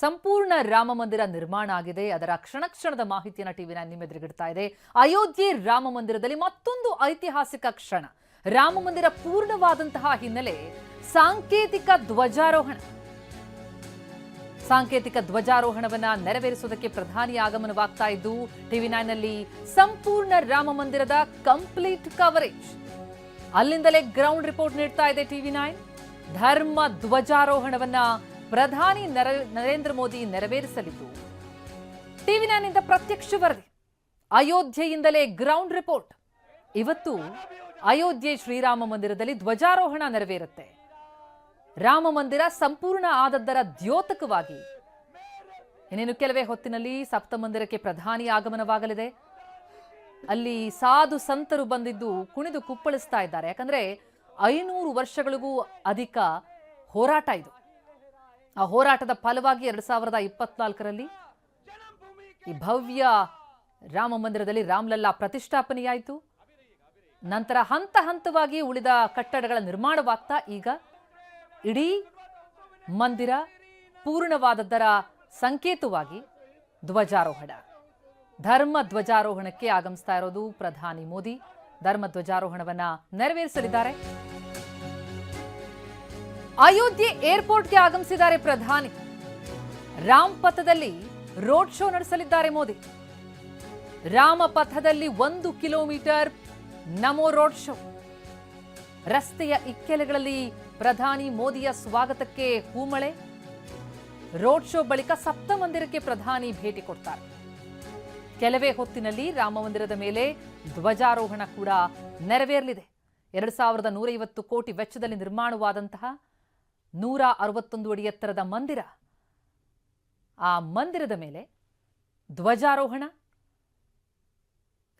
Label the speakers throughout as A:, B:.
A: ಸಂಪೂರ್ಣ ರಾಮ ಮಂದಿರ ನಿರ್ಮಾಣ ಆಗಿದೆ. ಅದರ ಕ್ಷಣ ಕ್ಷಣದ ಮಾಹಿತಿಯನ್ನು ಟಿವಿ ನೈನ್ ನಿಮ್ಮೆದುರಿಗಿಡ್ತಾ ಇದೆ. ಅಯೋಧ್ಯೆ ರಾಮ ಮಂದಿರದಲ್ಲಿ ಮತ್ತೊಂದು ಐತಿಹಾಸಿಕ ಕ್ಷಣ. ರಾಮ ಮಂದಿರ ಪೂರ್ಣವಾದಂತಹ ಹಿನ್ನೆಲೆ ಸಾಂಕೇತಿಕ ಧ್ವಜಾರೋಹಣ. ಸಾಂಕೇತಿಕ ಧ್ವಜಾರೋಹಣವನ್ನ ನೆರವೇರಿಸುವುದಕ್ಕೆ ಪ್ರಧಾನಿ ಆಗಮನವಾಗ್ತಾ ಇದ್ದು ಟಿವಿ ನೈನ್ನಲ್ಲಿ ಸಂಪೂರ್ಣ ರಾಮ ಮಂದಿರದ ಕಂಪ್ಲೀಟ್ ಕವರೇಜ್. ಅಲ್ಲಿಂದಲೇ ಗ್ರೌಂಡ್ ರಿಪೋರ್ಟ್ ನೀಡ್ತಾ ಇದೆ ಟಿವಿ ನೈನ್. ಧರ್ಮ ಧ್ವಜಾರೋಹಣವನ್ನ ಪ್ರಧಾನಿ ನರ- ನರೇಂದ್ರ ಮೋದಿ ನೆರವೇರಿಸಲಿದ್ದು. ಟಿವಿ ನಾನಿಂದ ಪ್ರತ್ಯಕ್ಷ ವರದಿ. ಅಯೋಧ್ಯೆಯಿಂದಲೇ ಗ್ರೌಂಡ್ ರಿಪೋರ್ಟ್. ಇವತ್ತು ಅಯೋಧ್ಯೆ ಶ್ರೀರಾಮ ಮಂದಿರದಲ್ಲಿ ಧ್ವಜಾರೋಹಣ ನೆರವೇರುತ್ತೆ. ರಾಮ ಮಂದಿರ ಸಂಪೂರ್ಣ ಆದದ್ದರ ದ್ಯೋತಕವಾಗಿ. ಇನ್ನೇನು ಕೆಲವೇ ಹೊತ್ತಿನಲ್ಲಿ ಸಪ್ತ ಮಂದಿರಕ್ಕೆ ಪ್ರಧಾನಿ ಆಗಮನವಾಗಲಿದೆ. ಅಲ್ಲಿ ಸಾಧು ಸಂತರು ಬಂದಿದ್ದು ಕುಣಿದು ಕುಪ್ಪಳಿಸ್ತಾ ಇದ್ದಾರೆ. ಯಾಕಂದ್ರೆ ಐನೂರು ವರ್ಷಗಳಿಗೂ ಅಧಿಕ ಹೋರಾಟ ಇದು. ಆ ಹೋರಾಟದ ಫಲವಾಗಿ ಎರಡು ಸಾವಿರದ ಇಪ್ಪತ್ನಾಲ್ಕರಲ್ಲಿ ಈ ಭವ್ಯ ರಾಮ ಮಂದಿರದಲ್ಲಿ ರಾಮ್ಲಲ್ಲಾ ಪ್ರತಿಷ್ಠಾಪನೆಯಾಯಿತು. ನಂತರ ಹಂತ ಹಂತವಾಗಿ ಉಳಿದ ಕಟ್ಟಡಗಳ ನಿರ್ಮಾಣವಾಗ್ತಾ ಈಗ ಇಡೀ ಮಂದಿರ ಪೂರ್ಣವಾದದ್ದರ ಸಂಕೇತವಾಗಿ ಧ್ವಜಾರೋಹಣ. ಧರ್ಮ ಧ್ವಜಾರೋಹಣಕ್ಕೆ ಆಗಮಿಸ್ತಾ ಇರೋದು ಪ್ರಧಾನಿ ಮೋದಿ. ಧರ್ಮ ಧ್ವಜಾರೋಹಣವನ್ನ ನೆರವೇರಿಸಲಿದ್ದಾರೆ. ಅಯೋಧ್ಯೆ ಏರ್ಪೋರ್ಟ್ಗೆ ಆಗಮಿಸಿದ್ದಾರೆ ಪ್ರಧಾನಿ. ರಾಮ್ ಪಥದಲ್ಲಿ ರೋಡ್ ಶೋ ನಡೆಸಲಿದ್ದಾರೆ ಮೋದಿ. ರಾಮಪಥದಲ್ಲಿ ಒಂದು ಕಿಲೋಮೀಟರ್ ನಮೋ ರೋಡ್ ಶೋ. ರಸ್ತೆಯ ಇಕ್ಕೆಲೆಗಳಲ್ಲಿ ಪ್ರಧಾನಿ ಮೋದಿಯ ಸ್ವಾಗತಕ್ಕೆ ಹೂಮಳೆ. ರೋಡ್ ಶೋ ಬಳಿಕ ಸಪ್ತ ಮಂದಿರಕ್ಕೆ ಪ್ರಧಾನಿ ಭೇಟಿ ಕೊಡ್ತಾರೆ. ಕೆಲವೇ ಹೊತ್ತಿನಲ್ಲಿ ರಾಮ ಮಂದಿರದ ಮೇಲೆ ಧ್ವಜಾರೋಹಣ ಕೂಡ ನೆರವೇರಲಿದೆ. ಎರಡು ಸಾವಿರದ ನೂರೈವತ್ತು ಕೋಟಿ ವೆಚ್ಚದಲ್ಲಿ ನಿರ್ಮಾಣವಾದಂತಹ ನೂರ ಅರವತ್ತೊಂದು ಅಡಿ ಎತ್ತರದ ಮಂದಿರ. ಆ ಮಂದಿರದ ಮೇಲೆ ಧ್ವಜಾರೋಹಣ.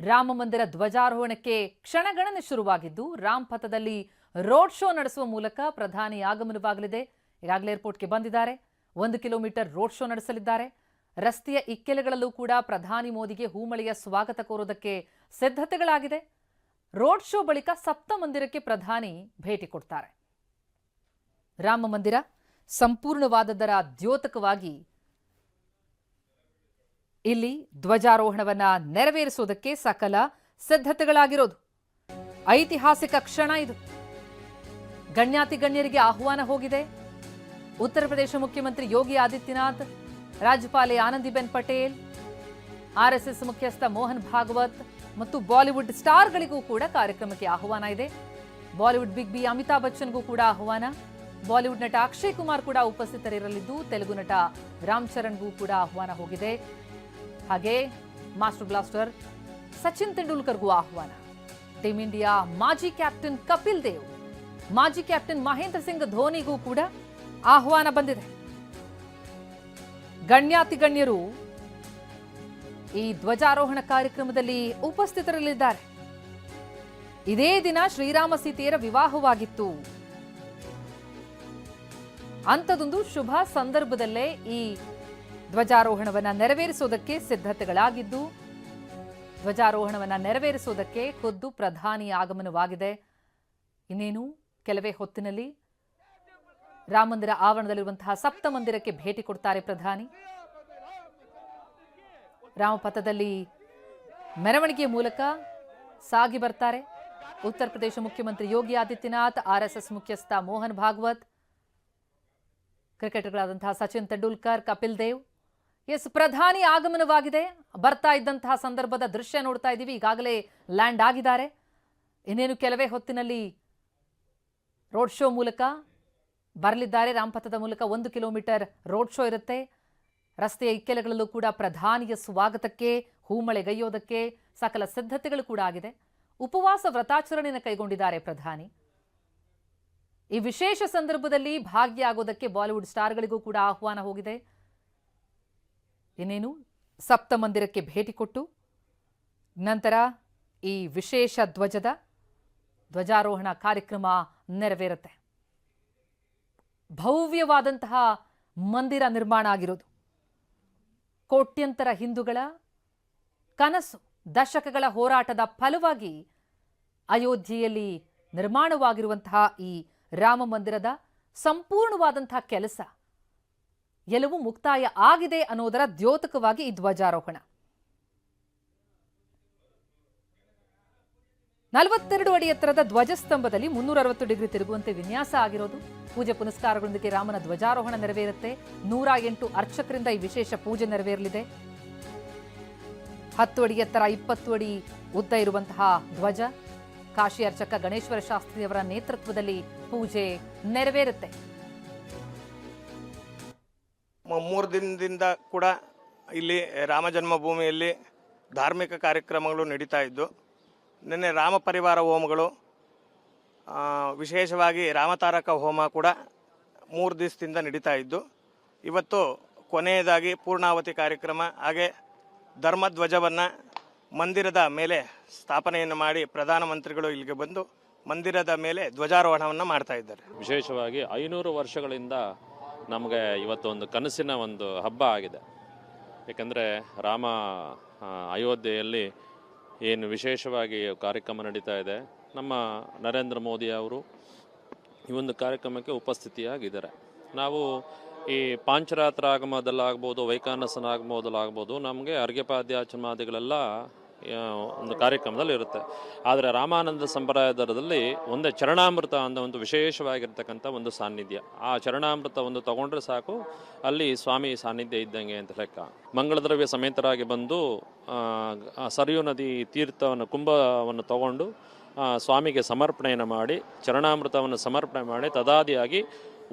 A: ರಾಮ ಮಂದಿರ ಧ್ವಜಾರೋಹಣಕ್ಕೆ ಕ್ಷಣಗಣನೆ ಶುರುವಾಗಿದ್ದು, ರಾಮ್ ಪಥದಲ್ಲಿ ರೋಡ್ ಶೋ ನಡೆಸುವ ಮೂಲಕ ಪ್ರಧಾನಿ ಆಗಮನವಾಗಲಿದೆ. ಈಗಾಗಲೇ ಏರ್ಪೋರ್ಟ್ಗೆ ಬಂದಿದ್ದಾರೆ. ಒಂದು ಕಿಲೋಮೀಟರ್ ರೋಡ್ ಶೋ ನಡೆಸಲಿದ್ದಾರೆ. ರಸ್ತೆಯ ಇಕ್ಕೆಲೆಗಳಲ್ಲೂ ಕೂಡ ಪ್ರಧಾನಿ ಮೋದಿಗೆ ಹೂಮಳೆಯ ಸ್ವಾಗತ ಕೋರೋದಕ್ಕೆ ಸಿದ್ಧತೆಗಳಾಗಿದೆ. ರೋಡ್ ಶೋ ಬಳಿಕ ಸಪ್ತ ಮಂದಿರಕ್ಕೆ ಪ್ರಧಾನಿ ಭೇಟಿ ಕೊಡ್ತಾರೆ. ರಾಮ ಮಂದಿರ ಸಂಪೂರ್ಣವಾದದರ ದ್ಯೋತಕವಾಗಿ ಇಲ್ಲಿ ಧ್ವಜಾರೋಹಣವನ್ನ ನೆರವೇರಿಸುವುದಕ್ಕೆ ಸಕಲ ಸಿದ್ಧತೆಗಳಾಗಿರೋದು. ಐತಿಹಾಸಿಕ ಕ್ಷಣ ಇದು. ಗಣ್ಯಾತಿ ಗಣ್ಯರಿಗೆ ಆಹ್ವಾನ ಹೋಗಿದೆ. ಉತ್ತರ ಪ್ರದೇಶ ಮುಖ್ಯಮಂತ್ರಿ ಯೋಗಿ ಆದಿತ್ಯನಾಥ್, ರಾಜ್ಯಪಾಲೆ ಆನಂದಿಬೆನ್ ಪಟೇಲ್ ಆರ್ಎಸ್ಎಸ್ ಮುಖ್ಯಸ್ಥ ಮೋಹನ್ ಭಾಗವತ್ ಮತ್ತು ಬಾಲಿವುಡ್ ಸ್ಟಾರ್ಗಳಿಗೂ ಕೂಡ ಕಾರ್ಯಕ್ರಮಕ್ಕೆ ಆಹ್ವಾನ ಇದೆ. ಬಾಲಿವುಡ್ ಬಿಗ್ ಬಿ ಅಮಿತಾಬ್ ಬಚ್ಚನ್ಗೂ ಕೂಡ ಆಹ್ವಾನ. ಬಾಲಿವುಡ್ ನಟ ಅಕ್ಷಯ್ ಕುಮಾರ್ ಕೂಡ ಉಪಸ್ಥಿತರಿರಲಿದ್ದು, ತೆಲುಗು ನಟ ರಾಮ್ ಚರಣ್ಗೂ ಕೂಡ ಆಹ್ವಾನ ಹೋಗಿದೆ. ಹಾಗೆ ಮಾಸ್ಟರ್ ಬ್ಲಾಸ್ಟರ್ ಸಚಿನ್ ತೆಂಡೂಲ್ಕರ್ಗೂ ಆಹ್ವಾನ. ಟೀಂ ಇಂಡಿಯಾ ಮಾಜಿ ಕ್ಯಾಪ್ಟನ್ ಕಪಿಲ್ ದೇವ್, ಮಾಜಿ ಕ್ಯಾಪ್ಟನ್ ಮಹೇಂದ್ರ ಸಿಂಗ್ ಧೋನಿಗೂ ಕೂಡ ಆಹ್ವಾನ ಬಂದಿದೆ. ಗಣ್ಯಾತಿ ಗಣ್ಯರು ಈ ಧ್ವಜಾರೋಹಣ ಕಾರ್ಯಕ್ರಮದಲ್ಲಿ ಉಪಸ್ಥಿತರಲ್ಲಿದ್ದಾರೆ. ಇದೇ ದಿನ ಶ್ರೀರಾಮ ಸೀತೆಯರ ವಿವಾಹವಾಗಿತ್ತು. ಅಂಥದೊಂದು ಶುಭ ಸಂದರ್ಭದಲ್ಲೇ ಈ ಧ್ವಜಾರೋಹಣವನ್ನು ನೆರವೇರಿಸುವುದಕ್ಕೆ ಸಿದ್ಧತೆಗಳಾಗಿದ್ದು, ಧ್ವಜಾರೋಹಣವನ್ನು ನೆರವೇರಿಸುವುದಕ್ಕೆ ಖುದ್ದು ಪ್ರಧಾನಿ ಆಗಮನವಾಗಿದೆ. ಇನ್ನೇನು, ಕೆಲವೇ ಹೊತ್ತಿನಲ್ಲಿ ರಾಮಮಂದಿರ ಆವರಣದಲ್ಲಿರುವಂತಹ ಸಪ್ತ ಮಂದಿರಕ್ಕೆ ಭೇಟಿ ಕೊಡ್ತಾರೆ ಪ್ರಧಾನಿ. ರಾಮಪಥದಲ್ಲಿ ಮೆರವಣಿಗೆ ಮೂಲಕ ಸಾಗಿ ಬರ್ತಾರೆ. ಉತ್ತರ ಪ್ರದೇಶ ಮುಖ್ಯಮಂತ್ರಿ ಯೋಗಿ ಆದಿತ್ಯನಾಥ್ ಆರ್ಎಸ್ಎಸ್ ಮುಖ್ಯಸ್ಥ ಮೋಹನ್ ಭಾಗವತ್ ಕ್ರಿಕೆಟರ್ಗಳಾದಂತಹ ಸಚಿನ್ ತೆಂಡೂಲ್ಕರ್, ಕಪಿಲ್ ದೇವ್. ಎಸ್, ಪ್ರಧಾನಿ ಆಗಮನವಾಗಿದೆ. ಬರ್ತಾ ಇದ್ದಂತಹ ಸಂದರ್ಭದ ದೃಶ್ಯ ನೋಡ್ತಾ ಇದ್ದೀವಿ. ಈಗಾಗಲೇ ಲ್ಯಾಂಡ್ ಆಗಿದ್ದಾರೆ. ಇನ್ನೇನು ಕೆಲವೇ ಹೊತ್ತಿನಲ್ಲಿ ರೋಡ್ ಶೋ ಮೂಲಕ ಬರಲಿದ್ದಾರೆ. ರಾಮಪಥದ ಮೂಲಕ ಒಂದು ಕಿಲೋಮೀಟರ್ ರೋಡ್ ಶೋ ಇರುತ್ತೆ. ರಸ್ತೆಯ ಇಕ್ಕೆಲೆಗಳಲ್ಲೂ ಕೂಡ ಪ್ರಧಾನಿಯ ಸ್ವಾಗತಕ್ಕೆ ಹೂಮಳೆಗೈಯೋದಕ್ಕೆ ಸಕಲ ಸಿದ್ಧತೆಗಳು ಕೂಡ ಆಗಿದೆ. ಉಪವಾಸ ವ್ರತಾಚರಣೆಯನ್ನು ಕೈಗೊಂಡಿದ್ದಾರೆ ಪ್ರಧಾನಿ. ಈ ವಿಶೇಷ ಸಂದರ್ಭದಲ್ಲಿ ಭಾಗಿಯಾಗೋದಕ್ಕೆ ಬಾಲಿವುಡ್ ಸ್ಟಾರ್ಗಳಿಗೂ ಕೂಡ ಆಹ್ವಾನ ಹೋಗಿದೆ. ಇನ್ನೇನು ಸಪ್ತಮಂದಿರಕ್ಕೆ ಭೇಟಿ ಕೊಟ್ಟು, ನಂತರ ಈ ವಿಶೇಷ ಧ್ವಜದ ಧ್ವಜಾರೋಹಣ ಕಾರ್ಯಕ್ರಮ ನೆರವೇರುತ್ತೆ. ಭವ್ಯವಾದಂತಹ ಮಂದಿರ ನಿರ್ಮಾಣ ಆಗಿರೋದು. ಕೋಟ್ಯಂತರ ಹಿಂದೂಗಳ ಕನಸು, ದಶಕಗಳ ಹೋರಾಟದ ಫಲವಾಗಿ ಅಯೋಧ್ಯೆಯಲ್ಲಿ ನಿರ್ಮಾಣವಾಗಿರುವಂತಹ ಈ ರಾಮ ಮಂದಿರದ ಸಂಪೂರ್ಣವಾದಂತಹ ಕೆಲಸ. ಎಲ್ಲವೂ ಮುಕ್ತಾಯ ಆಗಿದೆ ಅನ್ನೋದರ ದ್ಯೋತಕವಾಗಿ ಈ ಧ್ವಜಾರೋಹಣ. ನಲವತ್ತೆರಡು ಅಡಿ ಎತ್ತರದ ಧ್ವಜಸ್ತಂಭದಲ್ಲಿ ಮುನ್ನೂರ ಅರವತ್ತು ಡಿಗ್ರಿ ತಿರುಗುವಂತೆ ವಿನ್ಯಾಸ ಆಗಿರೋದು. ಪೂಜೆ ಪುನಸ್ಕಾರಗಳೊಂದಿಗೆ ರಾಮನ ಧ್ವಜಾರೋಹಣ ನೆರವೇರುತ್ತೆ. ನೂರ ಎಂಟು ಅರ್ಚಕರಿಂದ ಈ ವಿಶೇಷ ಪೂಜೆ ನೆರವೇರಲಿದೆ. ಹತ್ತು ಅಡಿ ಎತ್ತರ ಇಪ್ಪತ್ತು ಅಡಿ ಉದ್ದ ಇರುವಂತಹ ಧ್ವಜ. ಕಾಶಿ ಅರ್ಚಕ ಗಣೇಶ್ವರ ಶಾಸ್ತ್ರಿಯವರ ನೇತೃತ್ವದಲ್ಲಿ ಪೂಜೆ ನೆರವೇರುತ್ತೆ.
B: ಮೂರು ದಿನದಿಂದ ಕೂಡ ಇಲ್ಲಿ ರಾಮ ಜನ್ಮಭೂಮಿಯಲ್ಲಿ ಧಾರ್ಮಿಕ ಕಾರ್ಯಕ್ರಮಗಳು ನಡೀತಾ ಇದ್ದು, ನಿನ್ನೆ ರಾಮ ಪರಿವಾರ ಹೋಮಗಳು ವಿಶೇಷವಾಗಿ ರಾಮತಾರಕ ಹೋಮ ಕೂಡ ಮೂರು ದಿವಸದಿಂದ ನಡೀತಾ ಇದ್ದು, ಇವತ್ತು ಕೊನೆಯದಾಗಿ ಪೂರ್ಣಾವತಿ ಕಾರ್ಯಕ್ರಮ, ಹಾಗೆ ಧರ್ಮಧ್ವಜವನ್ನು ಮಂದಿರದ ಮೇಲೆ ಸ್ಥಾಪನೆಯನ್ನು ಮಾಡಿ ಪ್ರಧಾನಮಂತ್ರಿಗಳು ಇಲ್ಲಿಗೆ ಬಂದು ಮಂದಿರದ ಮೇಲೆ ಧ್ವಜಾರೋಹಣವನ್ನು ಮಾಡ್ತಾ ಇದ್ದಾರೆ.
C: ವಿಶೇಷವಾಗಿ ಐನೂರು ವರ್ಷಗಳಿಂದ ನಮಗೆ ಇವತ್ತು ಒಂದು ಕನಸಿನ ಒಂದು ಹಬ್ಬ ಆಗಿದೆ. ಏಕೆಂದರೆ ರಾಮ ಅಯೋಧ್ಯೆಯಲ್ಲಿ ಏನು ವಿಶೇಷವಾಗಿ ಕಾರ್ಯಕ್ರಮ ನಡೀತಾ ಇದೆ. ನಮ್ಮ ನರೇಂದ್ರ ಮೋದಿ ಅವರು ಈ ಒಂದು ಕಾರ್ಯಕ್ರಮಕ್ಕೆ ಉಪಸ್ಥಿತಿಯಾಗಿದ್ದಾರೆ. ನಾವು ಈ ಪಾಂಚರಾತ್ರ ಆಗಮದಲ್ಲಾಗ್ಬೋದು ವೈಕಾನಸನ ಆಗಮದಲ್ಲಾಗ್ಬೋದು ನಮಗೆ ಅರ್ಘ್ಯಪಾದ್ಯಾಚಮಾದಿಗಳೆಲ್ಲ ಆ, ಒಂದು ಕಾರ್ಯಕ್ರಮದಲ್ಲಿ ಇರುತ್ತೆ. ಆದರೆ ರಾಮಾನಂದ ಸಂಪ್ರದಾಯದಲ್ಲಿ ಒಂದೇ ಚರಣಾಮೃತ ಅನ್ನೋ ಒಂದು ವಿಶೇಷವಾಗಿರ್ತಕ್ಕಂಥ ಒಂದು ಸಾನ್ನಿಧ್ಯ. ಆ ಚರಣಾಮೃತ ಒಂದು ತಗೊಂಡ್ರೆ ಸಾಕು, ಅಲ್ಲಿ ಸ್ವಾಮಿ ಸಾನ್ನಿಧ್ಯ ಇದ್ದಂಗೆ ಅಂತ ಲೆಕ್ಕ. ಮಂಗಳದ್ರವ್ಯ ಸಮೇತರಾಗಿ ಬಂದು ಸರಿಯು ನದಿ ತೀರ್ಥವನ್ನು, ಕುಂಭವನ್ನು ತಗೊಂಡು ಸ್ವಾಮಿಗೆ ಸಮರ್ಪಣೆಯನ್ನು ಮಾಡಿ, ಚರಣಾಮೃತವನ್ನು ಸಮರ್ಪಣೆ ಮಾಡಿ, ತದಾದಿಯಾಗಿ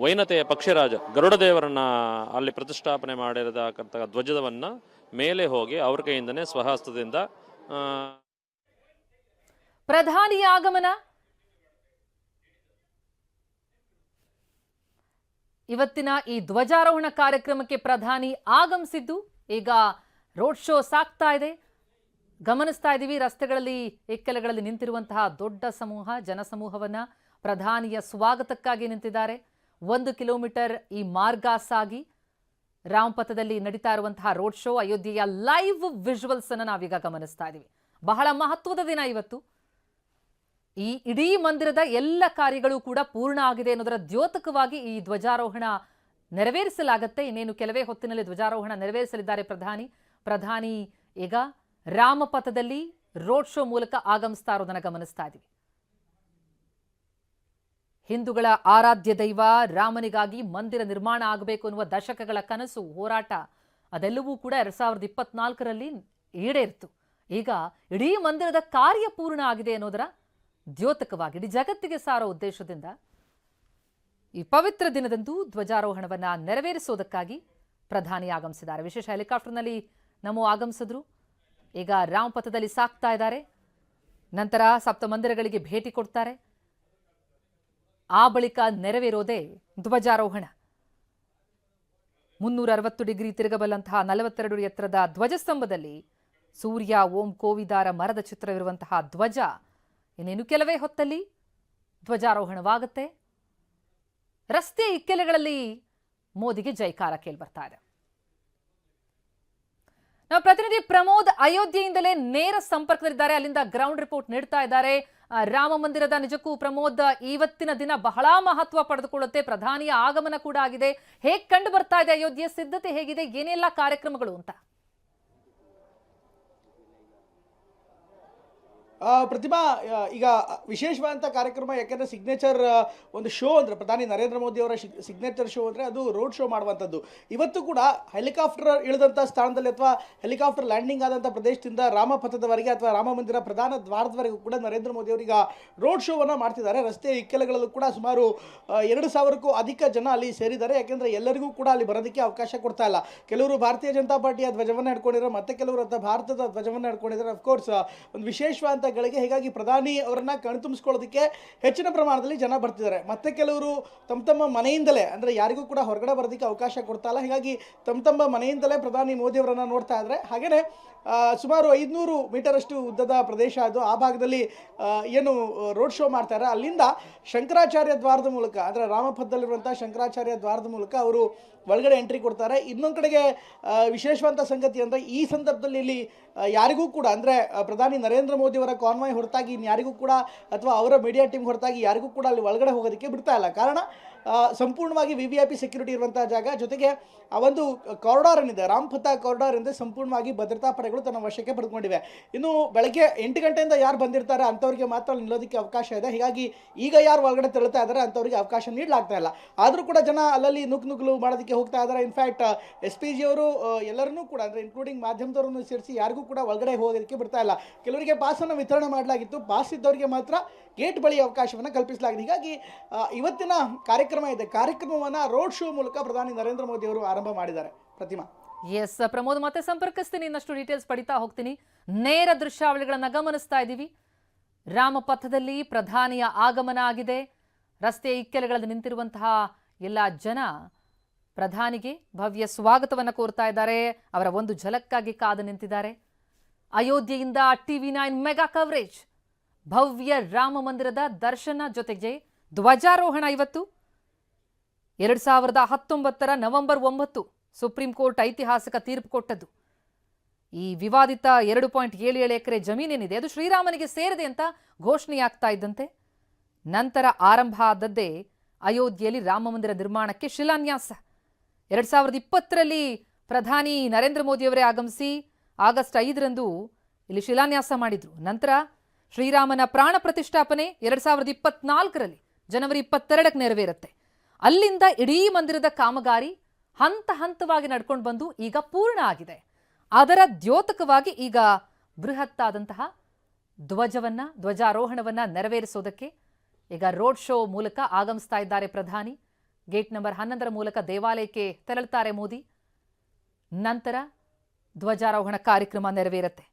C: ವೈನತೆಯ ಪಕ್ಷಿರಾಜ ಗರುಡದೇವರನ್ನ ಅಲ್ಲಿ ಪ್ರತಿಷ್ಠಾಪನೆ ಮಾಡಿರತಕ್ಕಂಥ ಧ್ವಜವನ್ನು ಮೇಲೆ ಹೋಗಿ ಅವ್ರ ಕೈಯಿಂದನೇ ಸ್ವಹಸ್ತದಿಂದ
A: ಪ್ರಧಾನಿಯ ಆಗಮನ? ಇವತ್ತಿನ ಈ ಧ್ವಜಾರೋಹಣ ಕಾರ್ಯಕ್ರಮಕ್ಕೆ ಪ್ರಧಾನಿ ಆಗಮಿಸಿದ್ದು ಈಗ ರೋಡ್ ಶೋ ಸಾಕ್ತಾ ಇದೆ. ಗಮನಿಸ್ತಾ ಇದ್ದೀವಿ, ರಸ್ತೆಗಳಲ್ಲಿ ಇಕ್ಕೆಲೆಗಳಲ್ಲಿ ನಿಂತಿರುವಂತಹ ದೊಡ್ಡ ಸಮೂಹ, ಜನಸಮೂಹವನ್ನ ಪ್ರಧಾನಿಯ ಸ್ವಾಗತಕ್ಕಾಗಿ ನಿಂತಿದ್ದಾರೆ. ಒಂದು ಕಿಲೋಮೀಟರ್ ಈ ಮಾರ್ಗ ಸಾಗಿ ರಾಮಪಥದಲ್ಲಿ ನಡೀತಾ ಇರುವಂತಹ ರೋಡ್ ಶೋ ಅಯೋಧ್ಯೆಯ ಲೈವ್ ವಿಜುವಲ್ಸ್ ಅನ್ನು ನಾವೀಗ ಗಮನಿಸ್ತಾ ಇದ್ದೀವಿ ಬಹಳ ಮಹತ್ವದ ದಿನ ಇವತ್ತು. ಈ ಇಡೀ ಮಂದಿರದ ಎಲ್ಲ ಕಾರ್ಯಗಳು ಕೂಡ ಪೂರ್ಣ ಆಗಿದೆ ಅನ್ನೋದರ ದ್ಯೋತಕವಾಗಿ ಈ ಧ್ವಜಾರೋಹಣ ನೆರವೇರಿಸಲಾಗತ್ತೆ. ಇನ್ನೇನು ಕೆಲವೇ ಹೊತ್ತಿನಲ್ಲಿ ಧ್ವಜಾರೋಹಣ ನೆರವೇರಿಸಲಿದ್ದಾರೆ ಪ್ರಧಾನಿ. ಪ್ರಧಾನಿ ಈಗ ರಾಮಪಥದಲ್ಲಿ ರೋಡ್ ಶೋ ಮೂಲಕ ಆಗಮಿಸ್ತಾ ಇರೋದನ್ನು ಗಮನಿಸ್ತಾ ಇದ್ದೀವಿ ಹಿಂದೂಗಳ ಆರಾಧ್ಯ ದೈವ ರಾಮನಿಗಾಗಿ ಮಂದಿರ ನಿರ್ಮಾಣ ಆಗಬೇಕು ಅನ್ನುವ ದಶಕಗಳ ಕನಸು, ಹೋರಾಟ, ಅದೆಲ್ಲವೂ ಕೂಡ ಎರಡ್ ಸಾವಿರದ ಇಪ್ಪತ್ನಾಲ್ಕರಲ್ಲಿ ಈಡೇರಿತು. ಈಗ ಇಡೀ ಮಂದಿರದ ಕಾರ್ಯ ಪೂರ್ಣ ಆಗಿದೆ ಅನ್ನೋದರ ದ್ಯೋತಕವಾಗಿ ಇಡೀ ಜಗತ್ತಿಗೆ ಸಾರೋ ಉದ್ದೇಶದಿಂದ ಈ ಪವಿತ್ರ ದಿನದಂದು ಧ್ವಜಾರೋಹಣವನ್ನ ನೆರವೇರಿಸೋದಕ್ಕಾಗಿ ಪ್ರಧಾನಿ ಆಗಮಿಸಿದ್ದಾರೆ. ವಿಶೇಷ ಹೆಲಿಕಾಪ್ಟರ್ನಲ್ಲಿ ನಮೋ ಆಗಮಿಸಿದ್ರು. ಈಗ ರಾಮಪಥದಲ್ಲಿ ಸಾಕ್ತಾ ಇದ್ದಾರೆ. ನಂತರ ಸಪ್ತ ಮಂದಿರಗಳಿಗೆ ಭೇಟಿ ಕೊಡ್ತಾರೆ. ಆ ಬಳಿಕ ನೆರವೇರೋದೇ ಧ್ವಜಾರೋಹಣ. ಮುನ್ನೂರ ಅರವತ್ತು ಡಿಗ್ರಿ ತಿರುಗಬಲ್ಲಂತಹ ನಲವತ್ತೆರಡು ಎತ್ತರದ ಧ್ವಜಸ್ತಂಭದಲ್ಲಿ ಸೂರ್ಯ, ಓಂ, ಕೋವಿದಾರ ಮರದ ಚಿತ್ರವಿರುವಂತಹ ಧ್ವಜ. ಇನ್ನೇನು ಕೆಲವೇ ಹೊತ್ತಲ್ಲಿ ಧ್ವಜಾರೋಹಣವಾಗುತ್ತೆ? ರಸ್ತೆ ಇಕ್ಕೆಲೆಗಳಲ್ಲಿ ಮೋದಿಗೆ ಜೈಕಾರ ಕೇಳ್ಬರ್ತಾ ಇದೆ. ನಮ್ಮ ಪ್ರತಿನಿಧಿ ಪ್ರಮೋದ್ ಅಯೋಧ್ಯೆಯಿಂದಲೇ ನೇರ ಸಂಪರ್ಕದಲ್ಲಿದ್ದಾರೆ. ಅಲ್ಲಿಂದ ಗ್ರೌಂಡ್ ರಿಪೋರ್ಟ್ ನೀಡ್ತಾ ಇದ್ದಾರೆ. ರಾಮ ಮಂದಿರದ ನಿಜಕ್ಕೂ ಪ್ರಮೋದ್ ಇವತ್ತಿನ ದಿನ ಬಹಳ ಮಹತ್ವ ಪಡೆದುಕೊಳ್ಳುತ್ತೆ. ಪ್ರಧಾನಿಯ ಆಗಮನ ಕೂಡ ಆಗಿದೆ. ಹೇಗೆ ಕಂಡು ಬರ್ತಾ ಇದೆ ಅಯೋಧ್ಯೆ? ಸಿದ್ಧತೆ ಹೇಗಿದೆ? ಏನೆಲ್ಲ ಕಾರ್ಯಕ್ರಮಗಳು ಅಂತ.
D: ಪ್ರತಿಮಾ ಈಗ ವಿಶೇಷವಾದಂಥ ಕಾರ್ಯಕ್ರಮ, ಯಾಕೆಂದರೆ ಸಿಗ್ನೇಚರ್ ಒಂದು ಶೋ ಅಂದರೆ, ಪ್ರಧಾನಿ ನರೇಂದ್ರ ಮೋದಿ ಅವರ ಸಿಗ್ನೇಚರ್ ಶೋ ಅಂದರೆ ಅದು ರೋಡ್ ಶೋ ಮಾಡುವಂಥದ್ದು ಇವತ್ತು ಕೂಡ ಹೆಲಿಕಾಪ್ಟರ್ ಇಳಿದಂಥ ಸ್ಥಾನದಲ್ಲಿ ಅಥವಾ ಹೆಲಿಕಾಪ್ಟರ್ ಲ್ಯಾಂಡಿಂಗ್ ಆದಂಥ ಪ್ರದೇಶದಿಂದ ರಾಮಪಥದವರೆಗೆ ಅಥವಾ ರಾಮ ಮಂದಿರ ಪ್ರಧಾನ ದ್ವಾರದವರೆಗೂ ಕೂಡ ನರೇಂದ್ರ ಮೋದಿ ಅವರೀಗ ರೋಡ್ ಶೋವನ್ನು ಮಾಡ್ತಿದ್ದಾರೆ. ರಸ್ತೆ ಇಕ್ಕೆಲಗಳಲ್ಲೂ ಕೂಡ ಸುಮಾರು ಎರಡು ಸಾವಿರಕ್ಕೂ ಅಧಿಕ ಜನ ಅಲ್ಲಿ ಸೇರಿದ್ದಾರೆ. ಯಾಕೆಂದರೆ ಎಲ್ಲರಿಗೂ ಕೂಡ ಅಲ್ಲಿ ಬರೋದಕ್ಕೆ ಅವಕಾಶ ಕೊಡ್ತಾ ಇಲ್ಲ. ಕೆಲವರು ಭಾರತೀಯ ಜನತಾ ಪಾರ್ಟಿಯ ಧ್ವಜವನ್ನು ಹಿಡ್ಕೊಂಡಿದ್ದಾರೆ ಮತ್ತೆ ಕೆಲವರು ಅಂತ ಭಾರತದ ಧ್ವಜವನ್ನು ಹಿಡ್ಕೊಂಡಿದ್ದಾರೆ ಅಫ್ಕೋರ್ಸ್ ಒಂದು ವಿಶೇಷವಾದಂಥ ಗಳಿಗೆ ಹೀಗಾಗಿ ಪ್ರಧಾನಿ ಅವರನ್ನ ಕಣ್ತುಂಬಿಸ್ಕೊಳ್ಳೋದಕ್ಕೆ ಹೆಚ್ಚಿನ ಪ್ರಮಾಣದಲ್ಲಿ ಜನ ಬರ್ತಿದ್ದಾರೆ. ಮತ್ತೆ ಕೆಲವರು ತಮ್ಮ ತಮ್ಮ ಮನೆಯಿಂದಲೇ, ಅಂದ್ರೆ ಯಾರಿಗೂ ಕೂಡ ಹೊರಗಡೆ ಬರೋದಕ್ಕೆ ಅವಕಾಶ ಕೊಡ್ತಾ ಇಲ್ಲ. ಹೀಗಾಗಿ ತಮ್ಮ ತಮ್ಮ ಮನೆಯಿಂದಲೇ ಪ್ರಧಾನಿ ಮೋದಿ ಅವರನ್ನ ನೋಡ್ತಾ ಇದ್ದಾರೆ ಹಾಗೇನೆ ಸುಮಾರು ಐದುನೂರು ಮೀಟರಷ್ಟು ಉದ್ದದ ಪ್ರದೇಶ ಅದು, ಆ ಭಾಗದಲ್ಲಿ ಏನು ರೋಡ್ ಶೋ ಮಾಡ್ತಾರೆ ಅಲ್ಲಿಂದ ಶಂಕರಾಚಾರ್ಯ ದ್ವಾರದ ಮೂಲಕ, ಅಂದರೆ ರಾಮಪಥದಲ್ಲಿರುವಂಥ ಶಂಕರಾಚಾರ್ಯ ದ್ವಾರದ ಮೂಲಕ ಅವರು ಒಳಗಡೆ ಎಂಟ್ರಿ ಕೊಡ್ತಾರೆ. ಇನ್ನೊಂದು ಕಡೆಗೆ ವಿಶೇಷವಂತ ಸಂಗತಿ ಅಂದರೆ, ಈ ಸಂದರ್ಭದಲ್ಲಿ ಇಲ್ಲಿ ಯಾರಿಗೂ ಕೂಡ, ಅಂದರೆ ಪ್ರಧಾನಿ ನರೇಂದ್ರ ಮೋದಿ ಅವರ ಕಾನ್ವಾಯ್ ಹೊರತಾಗಿ ಇನ್ಯಾರಿಗೂ ಕೂಡ ಅಥವಾ ಅವರ ಮೀಡಿಯಾ ಟೀಮ್ ಹೊರತಾಗಿ ಯಾರಿಗೂ ಕೂಡ ಅಲ್ಲಿ ಒಳಗಡೆ ಹೋಗೋದಕ್ಕೆ ಬಿಡ್ತಾ ಇಲ್ಲ. ಕಾರಣ ಸಂಪೂರ್ಣವಾಗಿ ವಿ ವಿ ಐ ಸೆಕ್ಯೂರಿಟಿ ಇರುವಂಥ ಜಾಗ, ಜೊತೆಗೆ ಆ ಒಂದು ಕಾರಿಡಾರ್ ಏನಿದೆ ರಾಮ್ಪಥ ಕಾರಿಡಾರ್ ಎಂದೇ ಸಂಪೂರ್ಣವಾಗಿ ಭದ್ರತಾ ಪಡೆಗಳು ತನ್ನ ವಶಕ್ಕೆ ಪಡೆದುಕೊಂಡಿವೆ. ಇನ್ನು ಬೆಳಗ್ಗೆ ಎಂಟು ಗಂಟೆಯಿಂದ ಯಾರು ಬಂದಿರ್ತಾರೆ ಅಂಥವ್ರಿಗೆ ಮಾತ್ರ ಅಲ್ಲಿ ನಿಲ್ಲೋದಕ್ಕೆ ಅವಕಾಶ ಇದೆ. ಹೀಗಾಗಿ ಈಗ ಯಾರು ಒಳಗಡೆ ತೆರಳುತ್ತಾ ಇದ್ದಾರೆ ಅಂಥವ್ರಿಗೆ ಅವಕಾಶ ನೀಡಲಾಗ್ತಾ ಇಲ್ಲ. ಆದರೂ ಕೂಡ ಜನ ಅಲ್ಲಲ್ಲಿ ನುಗ್ಗು ನುಗ್ಗಲು ಮಾಡೋದಕ್ಕೆ ಹೋಗ್ತಾ ಇದ್ದಾರೆ ಇನ್ಫ್ಯಾಕ್ಟ್ ಎಸ್ ಪಿ ಜಿ ಅವರು ಎಲ್ಲರನ್ನೂ ಕೂಡ ಅಂದರೆ ಇನ್ಕ್ಲೂಡಿಂಗ್ ಮಾಧ್ಯಮದವರನ್ನು ಸೇರಿಸಿ ಯಾರಿಗೂ ಕೂಡ ಒಳಗಡೆ ಹೋಗೋದಕ್ಕೆ ಬಿಡ್ತಾ ಇಲ್ಲ. ಕೆಲವರಿಗೆ ಪಾಸನ್ನು ವಿತರಣೆ ಮಾಡಲಾಗಿತ್ತು. ಪಾಸ್ ಇದ್ದವರಿಗೆ ಮಾತ್ರ ಗೇಟ್ ಬಳಿ ಅವಕಾಶವನ್ನು ಕಲ್ಪಿಸಲಾಗಿದೆ. ಹೀಗಾಗಿ ಇವತ್ತಿನ ಕಾರ್ಯಕ್ರಮ ಇದೆ. ಕಾರ್ಯಕ್ರಮವನ್ನು ರೋಡ್ ಶೋ ಮೂಲಕ ಪ್ರಧಾನಿ ನರೇಂದ್ರ ಮೋದಿ ಅವರು ಆರಂಭ ಮಾಡಿದ್ದಾರೆ. ಪ್ರತಿಮಾ.
A: ಎಸ್, ಪ್ರಮೋದ್ ಮತ್ತೆ ಸಂಪರ್ಕಿಸ್ತೀನಿ. ಇನ್ನಷ್ಟು ಡೀಟೇಲ್ಸ್ ಪಡಿತಾ ಹೋಗ್ತೀನಿ. ನೇರ ದೃಶ್ಯಾವಳಿಗಳನ್ನ ಗಮನಿಸ್ತಾ ಇದ್ದೀವಿ. ರಾಮಪಥದಲ್ಲಿ ಪ್ರಧಾನಿಯ ಆಗಮನ ಆಗಿದೆ. ರಸ್ತೆ ಇಕ್ಕೆಲೆಗಳಲ್ಲಿ ನಿಂತಿರುವಂತಹ ಎಲ್ಲ ಜನ ಪ್ರಧಾನಿಗೆ ಭವ್ಯ ಸ್ವಾಗತವನ್ನು ಕೋರ್ತಾ ಇದ್ದಾರೆ. ಅವರ ಒಂದು ಝಲಕ್ಕಾಗಿ ಕಾದು ನಿಂತಿದ್ದಾರೆ. ಅಯೋಧ್ಯೆಯಿಂದ ಟಿವಿ ನೈನ್ ಮೆಗಾ ಕವರೇಜ್. ಭವ್ಯ ರಾಮ ಮಂದಿರದ ದರ್ಶನ ಜೊತೆಗೆ ಧ್ವಜಾರೋಹಣ ಇವತ್ತು. ಎರಡ್ ಸಾವಿರದ ಹತ್ತೊಂಬತ್ತರ ನವೆಂಬರ್ ಒಂಬತ್ತು ಸುಪ್ರೀಂ ಕೋರ್ಟ್ ಐತಿಹಾಸಿಕ ತೀರ್ಪು ಕೊಟ್ಟದ್ದು. ಈ ವಿವಾದಿತ ಎರಡು ಪಾಯಿಂಟ್ ಏಳು ಏಳು ಎಕರೆ ಜಮೀನೇನಿದೆ, ಅದು ಶ್ರೀರಾಮನಿಗೆ ಸೇರಿದೆ ಅಂತ ಘೋಷಣೆಯಾಗ್ತಾ ಇದ್ದಂತೆ. ನಂತರ ಆರಂಭ ಆದದ್ದೇ ಅಯೋಧ್ಯೆಯಲ್ಲಿ ರಾಮ ಮಂದಿರ ನಿರ್ಮಾಣಕ್ಕೆ ಶಿಲಾನ್ಯಾಸ. ಎರಡ್ ಸಾವಿರದ ಇಪ್ಪತ್ತರಲ್ಲಿ ಪ್ರಧಾನಿ ನರೇಂದ್ರ ಮೋದಿಯವರೇ ಆಗಮಿಸಿ ಆಗಸ್ಟ್ ಐದರಂದು ಇಲ್ಲಿ ಶಿಲಾನ್ಯಾಸ ಮಾಡಿದ್ರು. ನಂತರ ಶ್ರೀರಾಮನ ಪ್ರಾಣ ಪ್ರತಿಷ್ಠಾಪನೆ ಎರಡ್ ಸಾವಿರದ ಇಪ್ಪತ್ನಾಲ್ಕರಲ್ಲಿ ಜನವರಿ ಇಪ್ಪತ್ತೆರಡಕ್ಕೆ ನೆರವೇರುತ್ತೆ. ಅಲ್ಲಿಂದ ಇಡೀ ಮಂದಿರದ ಕಾಮಗಾರಿ ಹಂತ ಹಂತವಾಗಿ ನಡ್ಕೊಂಡು ಬಂದು ಈಗ ಪೂರ್ಣ ಆಗಿದೆ. ಅದರ ದ್ಯೋತಕವಾಗಿ ಈಗ ಬೃಹತ್ತಾದಂತಹ ಧ್ವಜವನ್ನ, ಧ್ವಜಾರೋಹಣವನ್ನ ನೆರವೇರಿಸೋದಕ್ಕೆ ಈಗ ರೋಡ್ ಶೋ ಮೂಲಕ ಆಗಮಿಸ್ತಾ ಇದ್ದಾರೆ ಪ್ರಧಾನಿ. ಗೇಟ್ ನಂಬರ್ ಹನ್ನೊಂದರ ಮೂಲಕ ದೇವಾಲಯಕ್ಕೆ ತೆರಳುತ್ತಾರೆ ಮೋದಿ. ನಂತರ ಧ್ವಜಾರೋಹಣ ಕಾರ್ಯಕ್ರಮ ನೆರವೇರುತ್ತೆ.